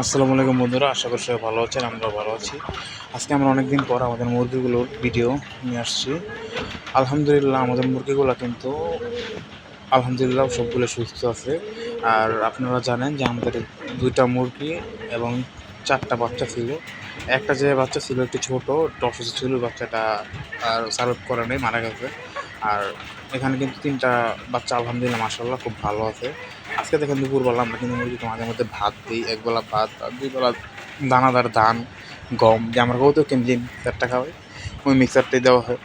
আসসালামু আলাইকুম বন্ধুরা, আশা করি সবাই ভালো আছেন আমরা ভালো আছি। আজকে আমরা অনেকদিন পর আমাদের মুরগিগুলোর ভিডিও নিয়ে আসছি। আলহামদুলিল্লাহ আমাদের মুরগিগুলো কিন্তু আলহামদুলিল্লাহ সবগুলো সুস্থ আছে। আর আপনারা জানেন যে আমাদের দুইটা মুরগি এবং চারটা বাচ্চা ছিল। একটা যে বাচ্চা ছিল একটু ছোট একটু ছিল, বাচ্চাটা আর সার্ভ করা নেই, মারা গেছে। আর এখানে কিন্তু তিনটা বাচ্চা, আলহামদুলিল্লাহ মাসাল্লাহ খুব ভালো আছে। আজকে দেখেন দুপুরবেলা আমরা কিন্তু মুরগিকে মাঝে মধ্যে ভাত দিই একবেলা ভাত, আর দুই বেলা দানাদার ধান, গম, যে আমরা কেউ তো কেমজি মিক্সারটা খাওয়াই ওই মিক্সারটাই দেওয়া হয়।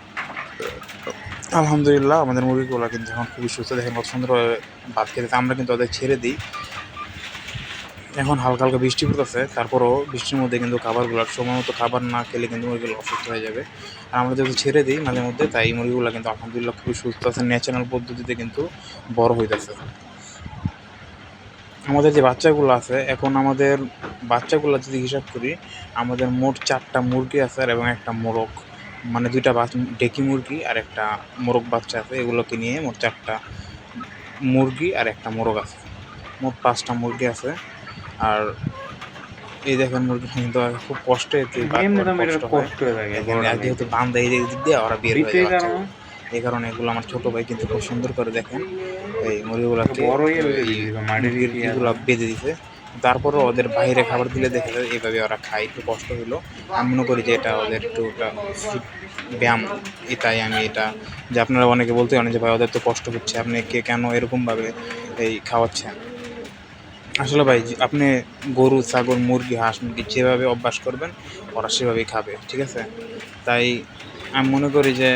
আলহামদুলিল্লাহ, আমাদের মুরগিগুলো কিন্তু এখন খুবই সুস্থ। দেখেন কত সুন্দরভাবে ভাত খেতে আমরা কিন্তু ওদের ছেড়ে দিই। এখন হালকা হালকা বৃষ্টি পড়তেছে, তারপরও বৃষ্টির মধ্যে কিন্তু খাবারগুলো সময় মতো খাবার না খেলে কিন্তু মুরগিগুলো অসুস্থ হয়ে যাবে। আর আমরা যেহেতু ছেড়ে দিই মাঝে মধ্যে, তাই মুরগিগুলো কিন্তু আলহামদুলিল্লাহ খুবই সুস্থ আছে ন্যাচারাল পদ্ধতিতে কিন্তু বড় হইতেছে। আমাদের যে বাচ্চাগুলো আছে, এখন আমাদের বাচ্চাগুলো যদি হিসাব করি, আমাদের মোট চারটা মুরগি আছে আর এবং একটা মোরগ। মানে দুইটা ডেকি মুরগি আর একটা মোরগ বাচ্চা আছে, এগুলোকে নিয়ে মোট চারটা মুরগি আর একটা মোরগ আছে। মোট পাঁচটা মুরগি আছে। আর এই দেখেন মুরগি কিন্তু খুব কষ্ট হয়। হয়ে আর যেহেতু বান্ধা এই দিক দিয়ে ওরা বের হয়ে এই কারণে এগুলো আমার ছোট ভাই কিন্তু খুব সুন্দর করে দেখেন। এই মুরগিগুলোকে মুরগিগুলো বেঁধে দিছে তারপরে ওদের বাইরে খাবার দিলে দেখা যায় এইভাবে ওরা খায় একটু কষ্ট হলো আমি মনে করি যে এটা ওদের একটু একটা ব্যায়াম এটাই আমি এটা যে আপনারা অনেকে বলতে অনেক যে ভাই ওদের তো কষ্ট হচ্ছে আপনি কে কেন এরকমভাবে এই খাওয়াচ্ছেন? আসলে ভাই আপনি গরু, ছাগল, মুরগি, হাঁস, মুরগি যেভাবে অভ্যাস করবেন, ওরা সেভাবেই খাবে, ঠিক আছে? তাই আমি মনে করি যে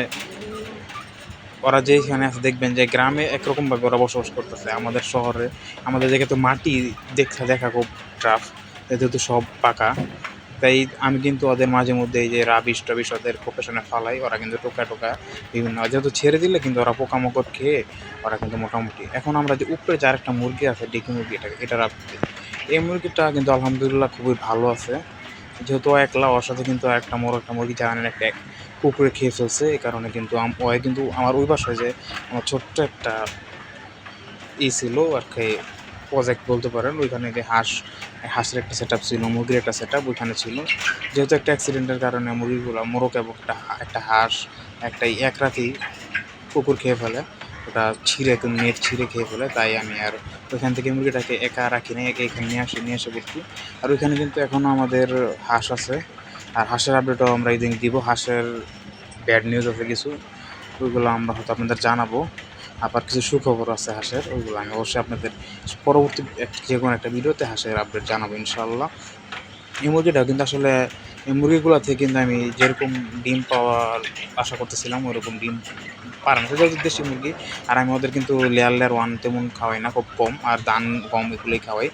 ওরা যেখানে আছে দেখবেন যে গ্রামে একরকমভাবে ওরা বসবাস করতেছে। আমাদের শহরে, আমাদের জায়গায় তো মাটি দেখা দেখা খুব টাফ যেহেতু সব পাকা। তাই আমি কিন্তু ওদের মাঝে মধ্যে এই যে রাবিশ টাবিশ ওদের প্রফেশনে ফালাই, ওরা কিন্তু টোকা টোকা বিভিন্ন, যেহেতু ছেড়ে দিলে কিন্তু ওরা পোকামাকড় খেয়ে ওরা কিন্তু মোটামুটি। এখন আমরা যে উপরে যার একটা মুরগি আছে, ডেকি মুরগি এটা এটা রাখছি এই মুরগিটা কিন্তু আলহামদুলিল্লাহ খুবই ভালো আছে। যেহেতু একলা, ওর সাথে কিন্তু একটা মোর একটা মুরগি জানেন একটা এক কুকুরে খেয়ে ফেলছে, এই কারণে কিন্তু আম- ও কিন্তু আমার ওই বাসায় যে আমার ছোট্ট একটা ই ছিল আর কি প্রজেক্ট বলতে পারেন, ওইখানে যে হাঁস, হাঁসের একটা সেট আপ ছিল, মুরগির একটা সেট ওইখানে ছিল। যেহেতু একটা অ্যাক্সিডেন্টের কারণে মুরগিগুলো, মোরগ এবং একটা একটা হাঁস, একটা এক রাতেই কুকুর খেয়ে ফেলে, ওটা ছিঁড়ে একটু নেট ছিঁড়ে খেয়ে ফেলে, তাই আমি আর ওইখান থেকে মুরগিটাকে একা রাখি না একে এখানে নিয়ে আসি, নিয়ে এসে বলছি আর ওইখানে কিন্তু এখনও আমাদের হাঁস আছে। আর হাঁসের আপডেটও আমরা এই দিন দিব, হাঁসের ব্যাড নিউজ আছে কিছু, ওইগুলো আমরা হয়তো আপনাদের জানাব। আবার কিছু সুখবর আছে হাঁসের, ওইগুলো আমি অবশ্যই আপনাদের পরবর্তী যে কোনো একটা ভিডিওতে হাঁসের আপডেট জানাব ইনশাল্লাহ এই মুরগিটা কিন্তু আসলে এই মুরগিগুলো থেকে কিন্তু আমি যেরকম ডিম পাওয়ার আশা করতেছিলাম ওরকম ডিম পারে না। দেশি মুরগি, আর আমি ওদের কিন্তু লেয়ার লেয়ার ওয়ান তেমন খাওয়াই না, খুব কম, আর দান কম এগুলোই খাওয়াই।